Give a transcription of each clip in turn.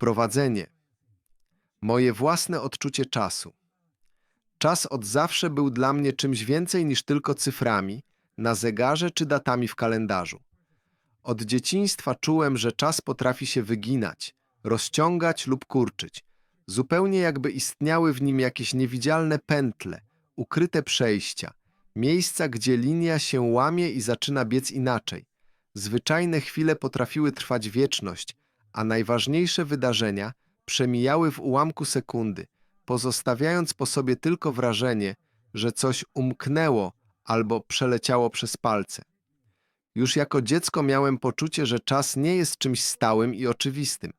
Wprowadzenie. Moje własne odczucie czasu. Czas od zawsze był dla mnie czymś więcej niż tylko cyframi na zegarze czy datami w kalendarzu. Od dzieciństwa czułem, że czas potrafi się wyginać, rozciągać lub kurczyć, zupełnie jakby istniały w nim jakieś niewidzialne pętle, ukryte przejścia, miejsca, gdzie linia się łamie i zaczyna biec inaczej. Zwyczajne chwile potrafiły trwać wieczność, a najważniejsze wydarzenia przemijały w ułamku sekundy, pozostawiając po sobie tylko wrażenie, że coś umknęło albo przeleciało przez palce. Już jako dziecko miałem poczucie, że czas nie jest czymś stałym i oczywistym.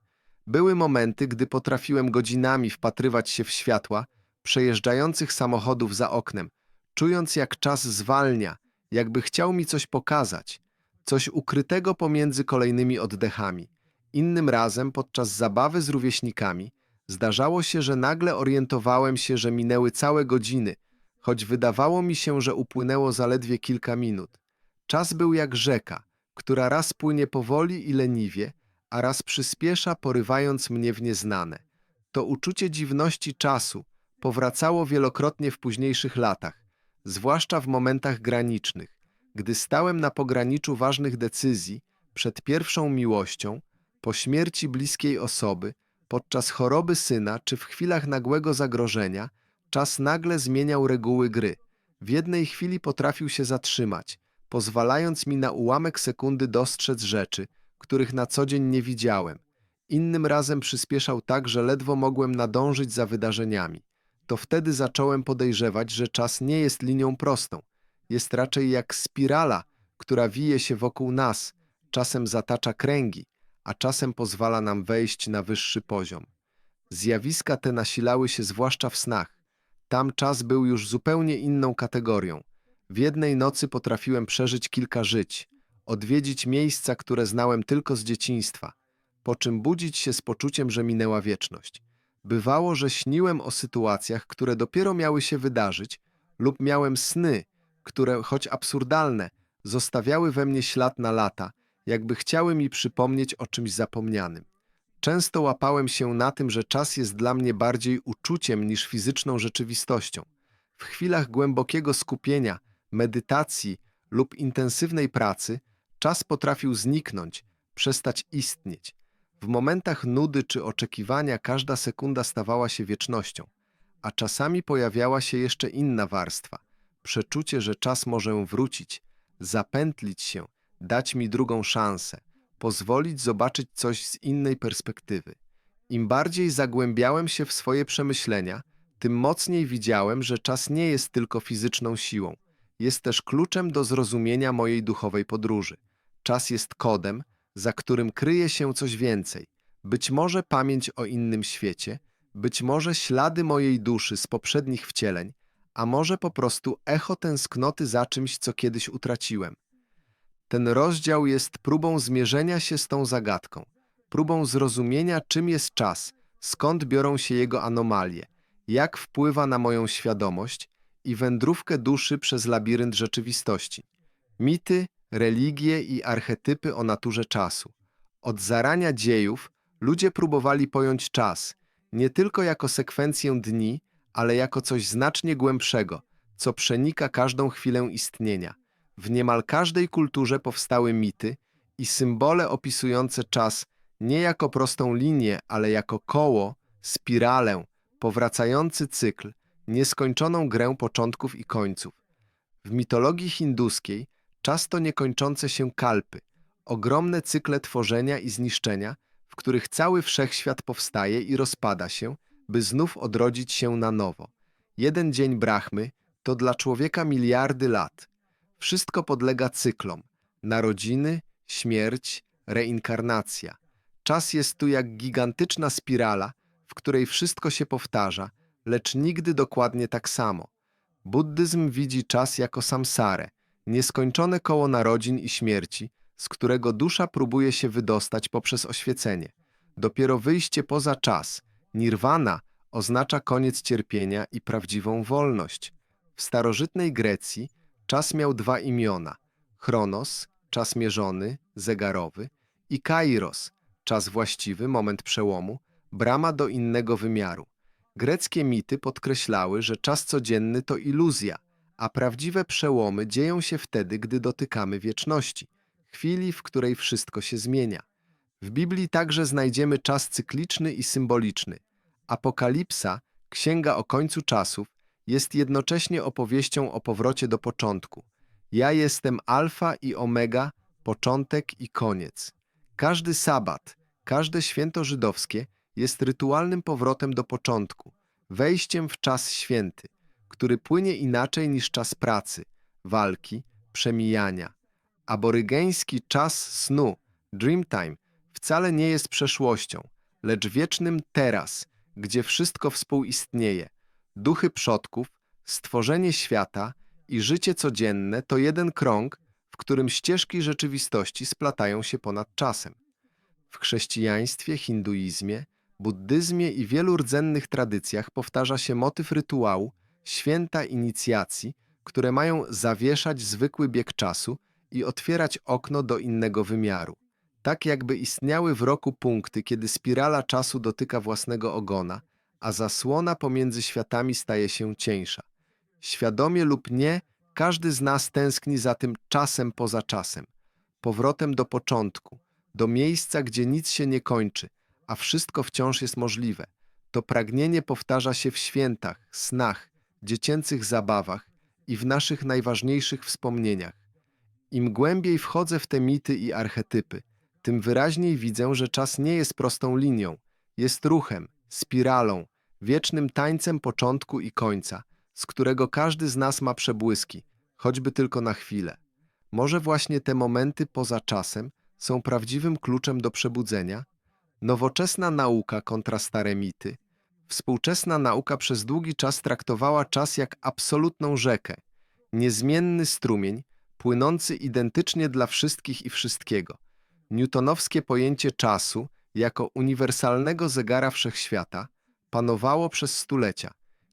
Były momenty, gdy potrafiłem godzinami wpatrywać się w światła przejeżdżających samochodów za oknem, czując jak czas zwalnia, jakby chciał mi coś pokazać, coś ukrytego pomiędzy kolejnymi oddechami. Innym razem, podczas zabawy z rówieśnikami, zdarzało się, że nagle orientowałem się, że minęły całe godziny, choć wydawało mi się, że upłynęło zaledwie kilka minut. Czas był jak rzeka, która raz płynie powoli i leniwie, a raz przyspiesza, porywając mnie w nieznane. To uczucie dziwności czasu powracało wielokrotnie w późniejszych latach, zwłaszcza w momentach granicznych, gdy stałem na pograniczu ważnych decyzji przed pierwszą miłością, po śmierci bliskiej osoby, podczas choroby syna czy w chwilach nagłego zagrożenia, czas nagle zmieniał reguły gry. W jednej chwili potrafił się zatrzymać, pozwalając mi na ułamek sekundy dostrzec rzeczy, których na co dzień nie widziałem. Innym razem przyspieszał tak, że ledwo mogłem nadążyć za wydarzeniami. To wtedy zacząłem podejrzewać, że czas nie jest linią prostą. Jest raczej jak spirala, która wije się wokół nas, czasem zatacza kręgi, a czasem pozwala nam wejść na wyższy poziom. Zjawiska te nasilały się zwłaszcza w snach. Tam czas był już zupełnie inną kategorią. W jednej nocy potrafiłem przeżyć kilka żyć, odwiedzić miejsca, które znałem tylko z dzieciństwa, po czym budzić się z poczuciem, że minęła wieczność. Bywało, że śniłem o sytuacjach, które dopiero miały się wydarzyć, lub miałem sny, które, choć absurdalne, zostawiały we mnie ślad na lata, jakby chciały mi przypomnieć o czymś zapomnianym. Często łapałem się na tym, że czas jest dla mnie bardziej uczuciem niż fizyczną rzeczywistością. W chwilach głębokiego skupienia, medytacji lub intensywnej pracy czas potrafił zniknąć, przestać istnieć. W momentach nudy czy oczekiwania każda sekunda stawała się wiecznością, a czasami pojawiała się jeszcze inna warstwa przeczucie, że czas może wrócić, zapętlić się, dać mi drugą szansę, pozwolić zobaczyć coś z innej perspektywy. Im bardziej zagłębiałem się w swoje przemyślenia, tym mocniej widziałem, że czas nie jest tylko fizyczną siłą, jest też kluczem do zrozumienia mojej duchowej podróży. Czas jest kodem, za którym kryje się coś więcej, być może pamięć o innym świecie, być może ślady mojej duszy z poprzednich wcieleń, a może po prostu echo tęsknoty za czymś, co kiedyś utraciłem. Ten rozdział jest próbą zmierzenia się z tą zagadką, próbą zrozumienia, czym jest czas, skąd biorą się jego anomalie, jak wpływa na moją świadomość i wędrówkę duszy przez labirynt rzeczywistości. Mity, religie i archetypy o naturze czasu. Od zarania dziejów ludzie próbowali pojąć czas nie tylko jako sekwencję dni, ale jako coś znacznie głębszego, co przenika każdą chwilę istnienia. W niemal każdej kulturze powstały mity i symbole opisujące czas nie jako prostą linię, ale jako koło, spiralę, powracający cykl, nieskończoną grę początków i końców. W mitologii hinduskiej czas to niekończące się kalpy, ogromne cykle tworzenia i zniszczenia, w których cały wszechświat powstaje i rozpada się, by znów odrodzić się na nowo. Jeden dzień Brahmy to dla człowieka miliardy lat. Wszystko podlega cyklom. Narodziny, śmierć, reinkarnacja. Czas jest tu jak gigantyczna spirala, w której wszystko się powtarza, lecz nigdy dokładnie tak samo. Buddyzm widzi czas jako samsarę, nieskończone koło narodzin i śmierci, z którego dusza próbuje się wydostać poprzez oświecenie. Dopiero wyjście poza czas – Nirwana oznacza koniec cierpienia i prawdziwą wolność. W starożytnej Grecji czas miał dwa imiona: Chronos, czas mierzony, zegarowy, i Kairos, czas właściwy, moment przełomu, brama do innego wymiaru. Greckie mity podkreślały, że czas codzienny to iluzja, a prawdziwe przełomy dzieją się wtedy, gdy dotykamy wieczności, chwili, w której wszystko się zmienia. W Biblii także znajdziemy czas cykliczny i symboliczny. Apokalipsa, księga o końcu czasów, jest jednocześnie opowieścią o powrocie do początku. Ja jestem Alfa i Omega, początek i koniec. Każdy sabat, każde święto żydowskie jest rytualnym powrotem do początku, wejściem w czas święty, który płynie inaczej niż czas pracy, walki, przemijania. Aborygeński czas snu, dreamtime, wcale nie jest przeszłością, lecz wiecznym teraz, gdzie wszystko współistnieje. Duchy przodków, stworzenie świata i życie codzienne to jeden krąg, w którym ścieżki rzeczywistości splatają się ponad czasem. W chrześcijaństwie, hinduizmie, buddyzmie i wielu rdzennych tradycjach powtarza się motyw rytuału, święta inicjacji, które mają zawieszać zwykły bieg czasu i otwierać okno do innego wymiaru. Tak jakby istniały w roku punkty, kiedy spirala czasu dotyka własnego ogona, a zasłona pomiędzy światami staje się cieńsza. Świadomie lub nie, każdy z nas tęskni za tym czasem poza czasem, powrotem do początku, do miejsca, gdzie nic się nie kończy, a wszystko wciąż jest możliwe. To pragnienie powtarza się w świętach, snach, dziecięcych zabawach i w naszych najważniejszych wspomnieniach. Im głębiej wchodzę w te mity i archetypy, tym wyraźniej widzę, że czas nie jest prostą linią, jest ruchem, spiralą, wiecznym tańcem początku i końca, z którego każdy z nas ma przebłyski, choćby tylko na chwilę. Może właśnie te momenty poza czasem są prawdziwym kluczem do przebudzenia? Nowoczesna nauka kontra stare mity. Współczesna nauka przez długi czas traktowała czas jak absolutną rzekę, niezmienny strumień, płynący identycznie dla wszystkich i wszystkiego. Newtonowskie pojęcie czasu jako uniwersalnego zegara wszechświata panowało przez stulecia.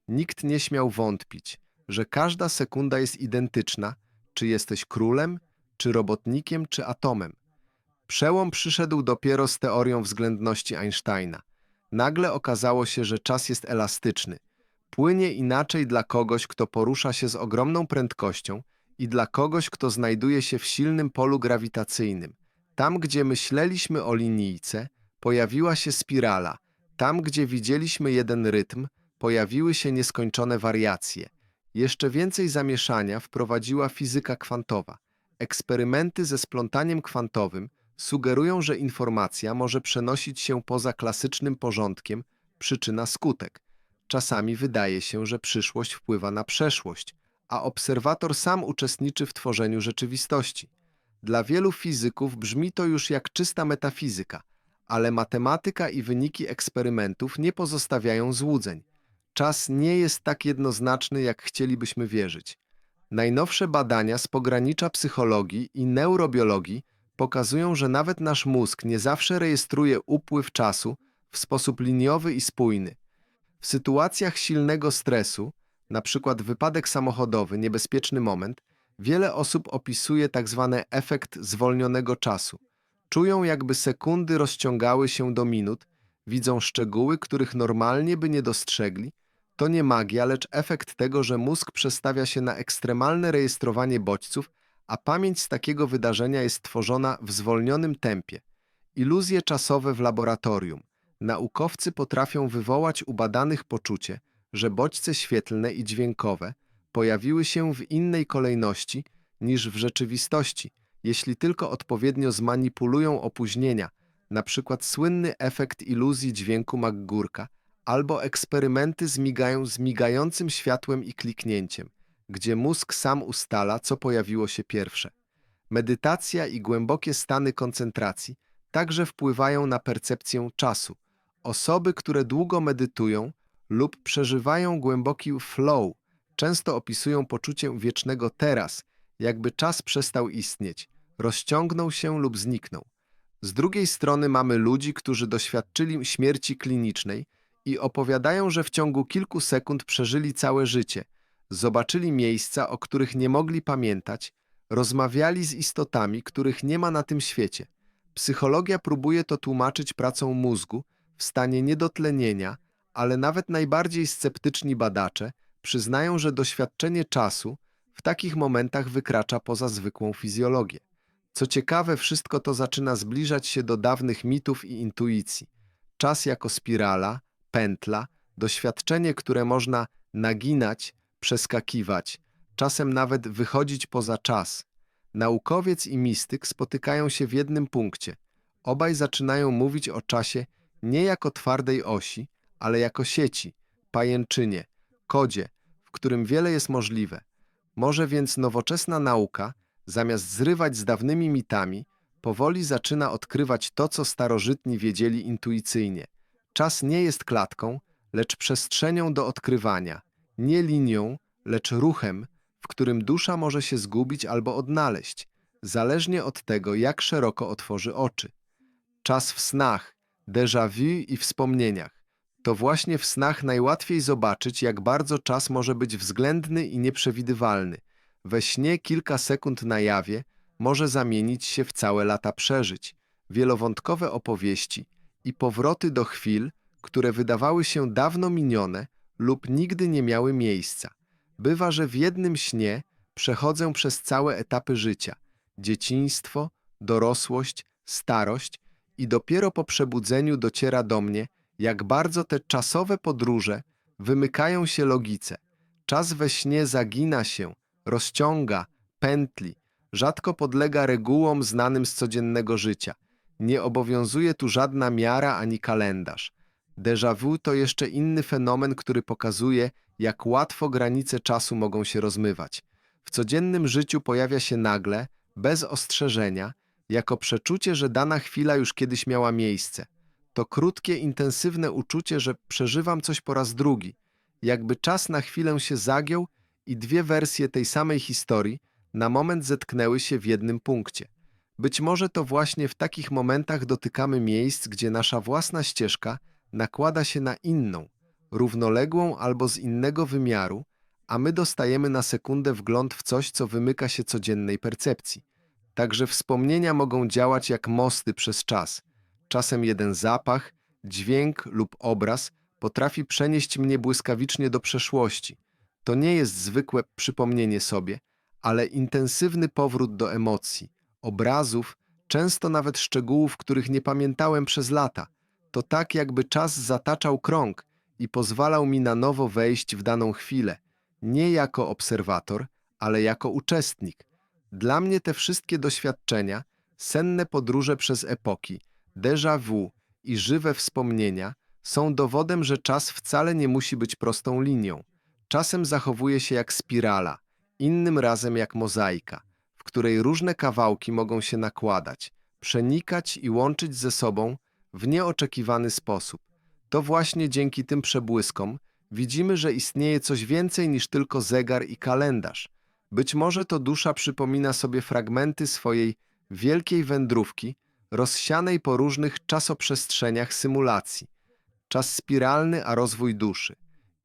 Nikt nie śmiał wątpić, że każda sekunda jest identyczna, czy jesteś królem, czy robotnikiem, czy atomem. Przełom przyszedł dopiero z teorią względności Einsteina. Nagle okazało się, że czas jest elastyczny. Płynie inaczej dla kogoś, kto porusza się z ogromną prędkością i dla kogoś, kto znajduje się w silnym polu grawitacyjnym. Tam, gdzie myśleliśmy o linijce, pojawiła się spirala. Tam, gdzie widzieliśmy jeden rytm, pojawiły się nieskończone wariacje. Jeszcze więcej zamieszania wprowadziła fizyka kwantowa. Eksperymenty ze splątaniem kwantowym sugerują, że informacja może przenosić się poza klasycznym porządkiem przyczyna-skutek. Czasami wydaje się, że przyszłość wpływa na przeszłość, a obserwator sam uczestniczy w tworzeniu rzeczywistości. Dla wielu fizyków brzmi to już jak czysta metafizyka, ale matematyka i wyniki eksperymentów nie pozostawiają złudzeń. Czas nie jest tak jednoznaczny, jak chcielibyśmy wierzyć. Najnowsze badania z pogranicza psychologii i neurobiologii pokazują, że nawet nasz mózg nie zawsze rejestruje upływ czasu w sposób liniowy i spójny. W sytuacjach silnego stresu, np. wypadek samochodowy, niebezpieczny moment, wiele osób opisuje tzw. efekt zwolnionego czasu. Czują, jakby sekundy rozciągały się do minut, widzą szczegóły, których normalnie by nie dostrzegli. To nie magia, lecz efekt tego, że mózg przestawia się na ekstremalne rejestrowanie bodźców a pamięć z takiego wydarzenia jest tworzona w zwolnionym tempie. Iluzje czasowe w laboratorium. Naukowcy potrafią wywołać u badanych poczucie, że bodźce świetlne i dźwiękowe pojawiły się w innej kolejności niż w rzeczywistości, jeśli tylko odpowiednio zmanipulują opóźnienia, przykład słynny efekt iluzji dźwięku McGurka albo eksperymenty z, migają, z migającym światłem i kliknięciem gdzie mózg sam ustala, co pojawiło się pierwsze. Medytacja i głębokie stany koncentracji także wpływają na percepcję czasu. Osoby, które długo medytują lub przeżywają głęboki flow, często opisują poczucie wiecznego teraz, jakby czas przestał istnieć, rozciągnął się lub zniknął. Z drugiej strony mamy ludzi, którzy doświadczyli śmierci klinicznej i opowiadają, że w ciągu kilku sekund przeżyli całe życie – Zobaczyli miejsca, o których nie mogli pamiętać, rozmawiali z istotami, których nie ma na tym świecie. Psychologia próbuje to tłumaczyć pracą mózgu, w stanie niedotlenienia, ale nawet najbardziej sceptyczni badacze przyznają, że doświadczenie czasu w takich momentach wykracza poza zwykłą fizjologię. Co ciekawe, wszystko to zaczyna zbliżać się do dawnych mitów i intuicji. Czas jako spirala, pętla, doświadczenie, które można naginać, przeskakiwać, czasem nawet wychodzić poza czas. Naukowiec i mistyk spotykają się w jednym punkcie. Obaj zaczynają mówić o czasie nie jako twardej osi, ale jako sieci, pajęczynie, kodzie, w którym wiele jest możliwe. Może więc nowoczesna nauka, zamiast zrywać z dawnymi mitami, powoli zaczyna odkrywać to, co starożytni wiedzieli intuicyjnie. Czas nie jest klatką, lecz przestrzenią do odkrywania, nie linią, lecz ruchem, w którym dusza może się zgubić albo odnaleźć, zależnie od tego, jak szeroko otworzy oczy. Czas w snach, déjà vu i wspomnieniach. To właśnie w snach najłatwiej zobaczyć, jak bardzo czas może być względny i nieprzewidywalny. We śnie kilka sekund na jawie może zamienić się w całe lata przeżyć, wielowątkowe opowieści i powroty do chwil, które wydawały się dawno minione lub nigdy nie miały miejsca. Bywa, że w jednym śnie przechodzę przez całe etapy życia dzieciństwo, dorosłość, starość i dopiero po przebudzeniu dociera do mnie, jak bardzo te czasowe podróże wymykają się logice. Czas we śnie zagina się, rozciąga, pętli, rzadko podlega regułom znanym z codziennego życia. Nie obowiązuje tu żadna miara ani kalendarz. Déjà vu to jeszcze inny fenomen, który pokazuje, jak łatwo granice czasu mogą się rozmywać. W codziennym życiu pojawia się nagle, bez ostrzeżenia, jako przeczucie, że dana chwila już kiedyś miała miejsce. To krótkie, intensywne uczucie, że przeżywam coś po raz drugi, jakby czas na chwilę się zagiął i dwie wersje tej samej historii na moment zetknęły się w jednym punkcie. Być może to właśnie w takich momentach dotykamy miejsc, gdzie nasza własna ścieżka nakłada się na inną, równoległą albo z innego wymiaru, a my dostajemy na sekundę wgląd w coś, co wymyka się codziennej percepcji. Także wspomnienia mogą działać jak mosty przez czas. Czasem jeden zapach, dźwięk lub obraz potrafi przenieść mnie błyskawicznie do przeszłości. To nie jest zwykłe przypomnienie sobie, ale intensywny powrót do emocji, obrazów, często nawet szczegółów, których nie pamiętałem przez lata. To tak, jakby czas zataczał krąg i pozwalał mi na nowo wejść w daną chwilę, nie jako obserwator, ale jako uczestnik. Dla mnie te wszystkie doświadczenia, senne podróże przez epoki, déjà vu i żywe wspomnienia są dowodem, że czas wcale nie musi być prostą linią. Czasem zachowuje się jak spirala, innym razem jak mozaika, w której różne kawałki mogą się nakładać, przenikać i łączyć ze sobą w nieoczekiwany sposób. To właśnie dzięki tym przebłyskom widzimy, że istnieje coś więcej niż tylko zegar i kalendarz. Być może to dusza przypomina sobie fragmenty swojej wielkiej wędrówki, rozsianej po różnych czasoprzestrzeniach symulacji. Czas spiralny, a rozwój duszy.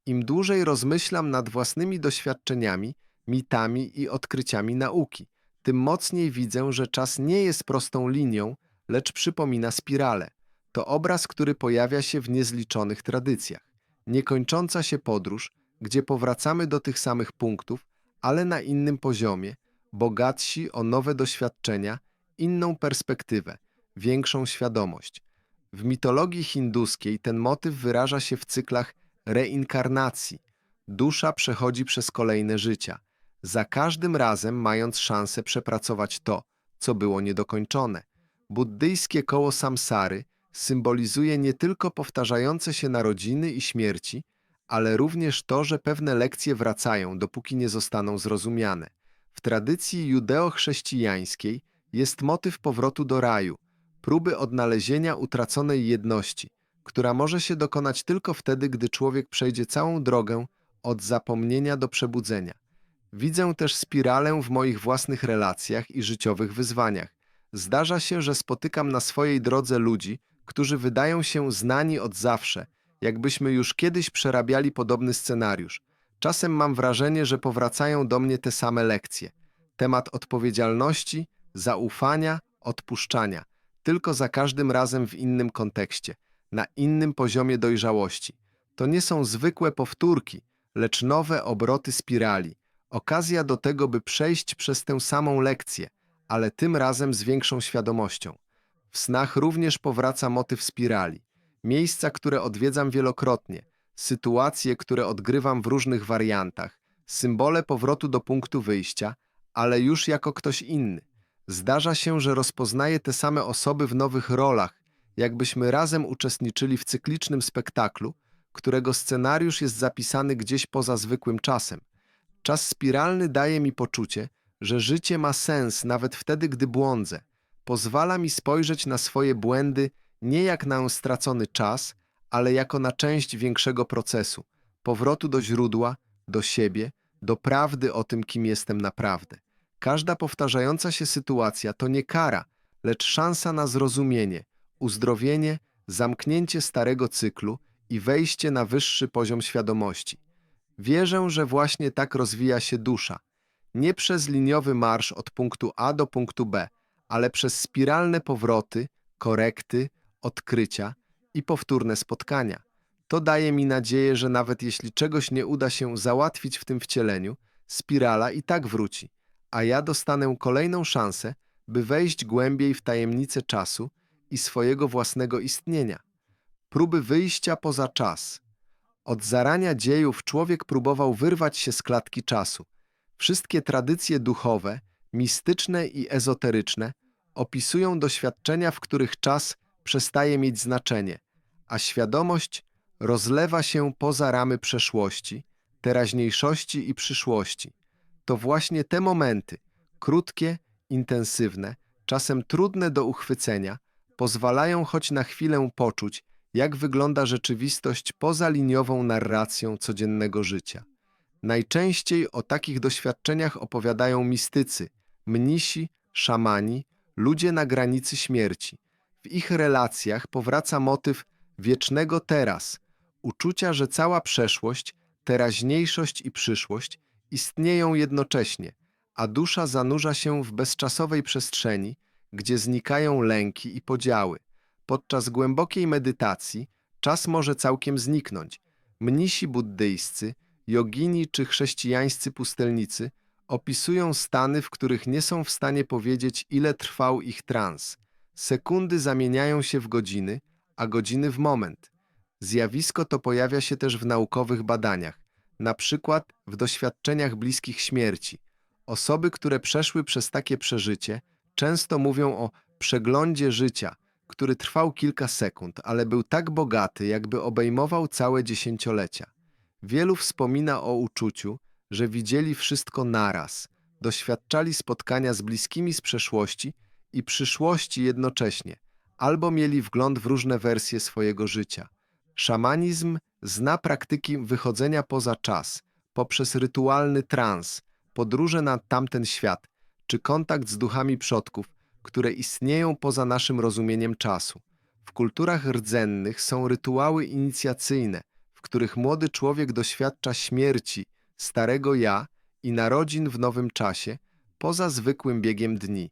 Im dłużej rozmyślam nad własnymi doświadczeniami, mitami i odkryciami nauki, tym mocniej widzę, że czas nie jest prostą linią, lecz przypomina spiralę. To obraz, który pojawia się w niezliczonych tradycjach. Niekończąca się podróż, gdzie powracamy do tych samych punktów, ale na innym poziomie, bogatsi o nowe doświadczenia, inną perspektywę, większą świadomość. W mitologii hinduskiej ten motyw wyraża się w cyklach reinkarnacji. Dusza przechodzi przez kolejne życia, za każdym razem mając szansę przepracować to, co było niedokończone. Buddyjskie koło samsary symbolizuje nie tylko powtarzające się narodziny i śmierci, ale również to, że pewne lekcje wracają, dopóki nie zostaną zrozumiane. W tradycji judeo-chrześcijańskiej jest motyw powrotu do raju, próby odnalezienia utraconej jedności, która może się dokonać tylko wtedy, gdy człowiek przejdzie całą drogę od zapomnienia do przebudzenia. Widzę też spiralę w moich własnych relacjach i życiowych wyzwaniach. Zdarza się, że spotykam na swojej drodze ludzi, którzy wydają się znani od zawsze, jakbyśmy już kiedyś przerabiali podobny scenariusz. Czasem mam wrażenie, że powracają do mnie te same lekcje. Temat odpowiedzialności, zaufania, odpuszczania, tylko za każdym razem w innym kontekście. na innym poziomie dojrzałości. To nie są zwykłe powtórki, lecz nowe obroty spirali. Okazja do tego, by przejść przez tę samą lekcję, ale tym razem z większą świadomością. W snach również powraca motyw spirali. Miejsca, które odwiedzam wielokrotnie, sytuacje, które odgrywam w różnych wariantach, symbole powrotu do punktu wyjścia, ale już jako ktoś inny. Zdarza się, że rozpoznaję te same osoby w nowych rolach, jakbyśmy razem uczestniczyli w cyklicznym spektaklu, którego scenariusz jest zapisany gdzieś poza zwykłym czasem. Czas spiralny daje mi poczucie, że życie ma sens nawet wtedy, gdy błądzę. Pozwala mi spojrzeć na swoje błędy nie jak na stracony czas, ale jako na część większego procesu powrotu do źródła, do siebie, do prawdy o tym, kim jestem naprawdę. Każda powtarzająca się sytuacja to nie kara, lecz szansa na zrozumienie, uzdrowienie, zamknięcie starego cyklu i wejście na wyższy poziom świadomości. Wierzę, że właśnie tak rozwija się dusza. Nie przez liniowy marsz od punktu A do punktu B, ale przez spiralne powroty, korekty, odkrycia i powtórne spotkania. To daje mi nadzieję, że nawet jeśli czegoś nie uda się załatwić w tym wcieleniu, spirala i tak wróci, a ja dostanę kolejną szansę, by wejść głębiej w tajemnicę czasu i swojego własnego istnienia. Próby wyjścia poza czas. Od zarania dziejów człowiek próbował wyrwać się z klatki czasu. Wszystkie tradycje duchowe, mistyczne i ezoteryczne opisują doświadczenia, w których czas przestaje mieć znaczenie, a świadomość rozlewa się poza ramy przeszłości, teraźniejszości i przyszłości. To właśnie te momenty, krótkie, intensywne, czasem trudne do uchwycenia, pozwalają choć na chwilę poczuć, jak wygląda rzeczywistość poza liniową narracją codziennego życia. Najczęściej o takich doświadczeniach opowiadają mistycy, mnisi, szamani, ludzie na granicy śmierci. W ich relacjach powraca motyw wiecznego teraz, uczucia, że cała przeszłość, teraźniejszość i przyszłość istnieją jednocześnie, a dusza zanurza się w bezczasowej przestrzeni, gdzie znikają lęki i podziały. Podczas głębokiej medytacji czas może całkiem zniknąć. Mnisi buddyjscy, jogini czy chrześcijańscy pustelnicy opisują stany, w których nie są w stanie powiedzieć, ile trwał ich trans. Sekundy zamieniają się w godziny, a godziny w moment. Zjawisko to pojawia się też w naukowych badaniach, na przykład w doświadczeniach bliskich śmierci. Osoby, które przeszły przez takie przeżycie, często mówią o przeglądzie życia, który trwał kilka sekund, ale był tak bogaty, jakby obejmował całe dziesięciolecia. Wielu wspomina o uczuciu, że widzieli wszystko naraz, doświadczali spotkania z bliskimi z przeszłości i przyszłości jednocześnie, albo mieli wgląd w różne wersje swojego życia. Szamanizm zna praktyki wychodzenia poza czas, poprzez rytualny trans, podróże na tamten świat, czy kontakt z duchami przodków, które istnieją poza naszym rozumieniem czasu. W kulturach rdzennych są rytuały inicjacyjne, w których młody człowiek doświadcza śmierci, starego ja i narodzin w nowym czasie, poza zwykłym biegiem dni.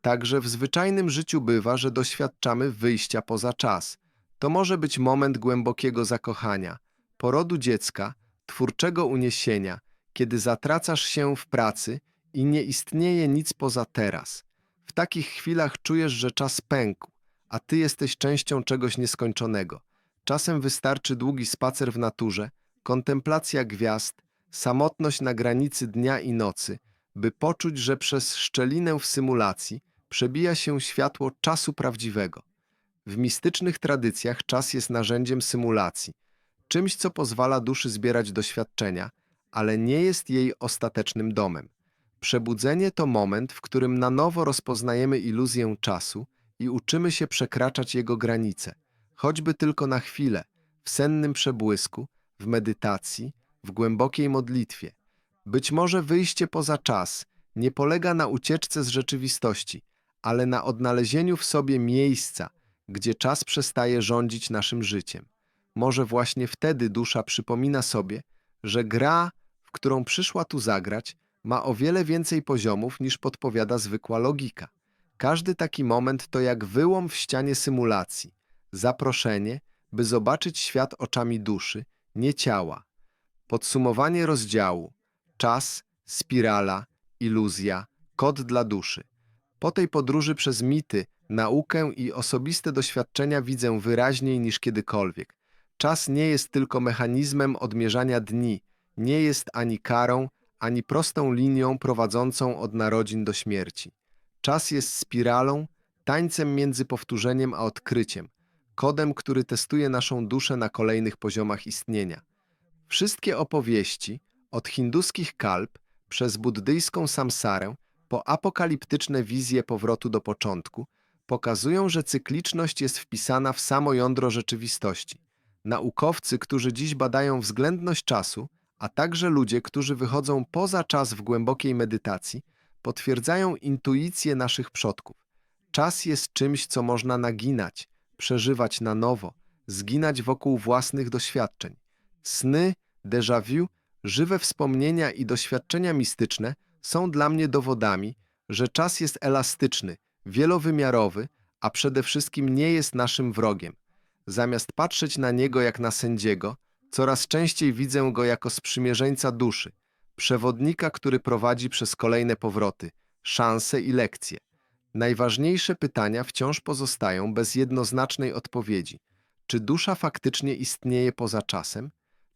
Także w zwyczajnym życiu bywa, że doświadczamy wyjścia poza czas. To może być moment głębokiego zakochania, porodu dziecka, twórczego uniesienia, kiedy zatracasz się w pracy i nie istnieje nic poza teraz. W takich chwilach czujesz, że czas pękł, a ty jesteś częścią czegoś nieskończonego. Czasem wystarczy długi spacer w naturze, kontemplacja gwiazd, samotność na granicy dnia i nocy, by poczuć, że przez szczelinę w symulacji przebija się światło czasu prawdziwego. W mistycznych tradycjach czas jest narzędziem symulacji, czymś, co pozwala duszy zbierać doświadczenia, ale nie jest jej ostatecznym domem. Przebudzenie to moment, w którym na nowo rozpoznajemy iluzję czasu i uczymy się przekraczać jego granice, choćby tylko na chwilę, w sennym przebłysku, w medytacji, w głębokiej modlitwie. Być może wyjście poza czas nie polega na ucieczce z rzeczywistości, ale na odnalezieniu w sobie miejsca, gdzie czas przestaje rządzić naszym życiem. Może właśnie wtedy dusza przypomina sobie, że gra, w którą przyszła tu zagrać, ma o wiele więcej poziomów niż podpowiada zwykła logika. Każdy taki moment to jak wyłom w ścianie symulacji, zaproszenie, by zobaczyć świat oczami duszy, nie ciała. Podsumowanie rozdziału: czas, spirala, iluzja, kod dla duszy. Po tej podróży przez mity, naukę i osobiste doświadczenia widzę wyraźniej niż kiedykolwiek. Czas nie jest tylko mechanizmem odmierzania dni, nie jest ani karą, ani prostą linią prowadzącą od narodzin do śmierci. Czas jest spiralą, tańcem między powtórzeniem a odkryciem, kodem, który testuje naszą duszę na kolejnych poziomach istnienia. Wszystkie opowieści, od hinduskich kalp, przez buddyjską samsarę, po apokaliptyczne wizje powrotu do początku, pokazują, że cykliczność jest wpisana w samo jądro rzeczywistości. Naukowcy, którzy dziś badają względność czasu, a także ludzie, którzy wychodzą poza czas w głębokiej medytacji, potwierdzają intuicję naszych przodków. Czas jest czymś, co można naginać, przeżywać na nowo, zginać wokół własnych doświadczeń. Sny, déjà vu, żywe wspomnienia i doświadczenia mistyczne są dla mnie dowodami, że czas jest elastyczny, wielowymiarowy, a przede wszystkim nie jest naszym wrogiem. Zamiast patrzeć na niego jak na sędziego, coraz częściej widzę go jako sprzymierzeńca duszy, przewodnika, który prowadzi przez kolejne powroty, szanse i lekcje. Najważniejsze pytania wciąż pozostają bez jednoznacznej odpowiedzi. Czy dusza faktycznie istnieje poza czasem?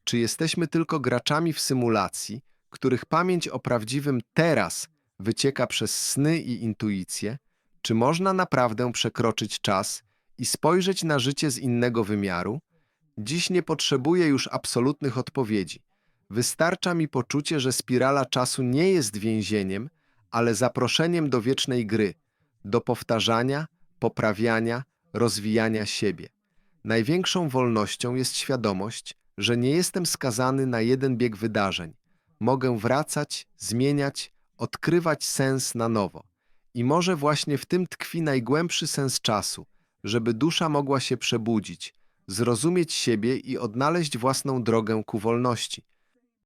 Czy jesteśmy tylko graczami w symulacji, których pamięć o prawdziwym teraz wycieka przez sny i intuicję? Czy można naprawdę przekroczyć czas i spojrzeć na życie z innego wymiaru? Dziś nie potrzebuję już absolutnych odpowiedzi. Wystarcza mi poczucie, że spirala czasu nie jest więzieniem, ale zaproszeniem do wiecznej gry, do powtarzania, poprawiania, rozwijania siebie. Największą wolnością jest świadomość, że nie jestem skazany na jeden bieg wydarzeń. Mogę wracać, zmieniać, odkrywać sens na nowo. I może właśnie w tym tkwi najgłębszy sens czasu, żeby dusza mogła się przebudzić, zrozumieć siebie i odnaleźć własną drogę ku wolności.